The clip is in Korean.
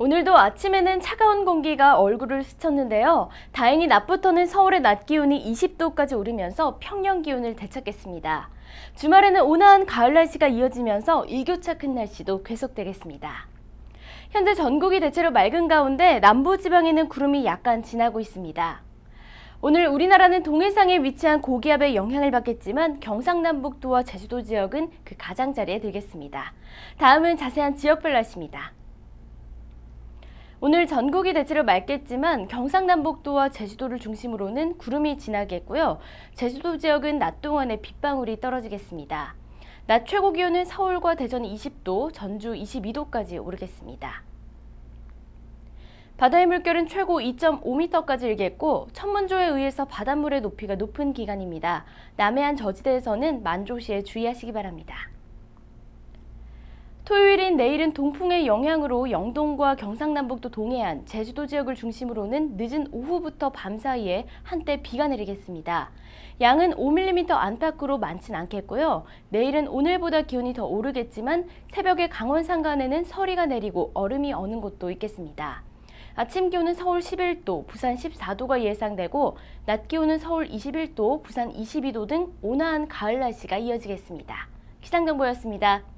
오늘도 아침에는 차가운 공기가 얼굴을 스쳤는데요. 다행히 낮부터는 서울의 낮 기온이 20도까지 오르면서 평년 기온을 되찾겠습니다. 주말에는 온화한 가을 날씨가 이어지면서 일교차 큰 날씨도 계속되겠습니다. 현재 전국이 대체로 맑은 가운데 남부 지방에는 구름이 약간 지나고 있습니다. 오늘 우리나라는 동해상에 위치한 고기압의 영향을 받겠지만 경상남북도와 제주도 지역은 그 가장자리에 들겠습니다. 다음은 자세한 지역별 날씨입니다. 오늘 전국이 대체로 맑겠지만 경상남북도와 제주도를 중심으로는 구름이 지나겠고요. 제주도 지역은 낮 동안에 빗방울이 떨어지겠습니다. 낮 최고 기온은 서울과 대전 20도, 전주 22도까지 오르겠습니다. 바다의 물결은 최고 2.5m까지 일겠고 천문조에 의해서 바닷물의 높이가 높은 기간입니다. 남해안 저지대에서는 만조시에 주의하시기 바랍니다. 토요일인 내일은 동풍의 영향으로 영동과 경상남북도 동해안, 제주도 지역을 중심으로는 늦은 오후부터 밤 사이에 한때 비가 내리겠습니다. 양은 5mm 안팎으로 많진 않겠고요. 내일은 오늘보다 기온이 더 오르겠지만 새벽에 강원 산간에는 서리가 내리고 얼음이 어는 곳도 있겠습니다. 아침 기온은 서울 11도, 부산 14도가 예상되고 낮 기온은 서울 21도, 부산 22도 등 온화한 가을 날씨가 이어지겠습니다. 기상정보였습니다.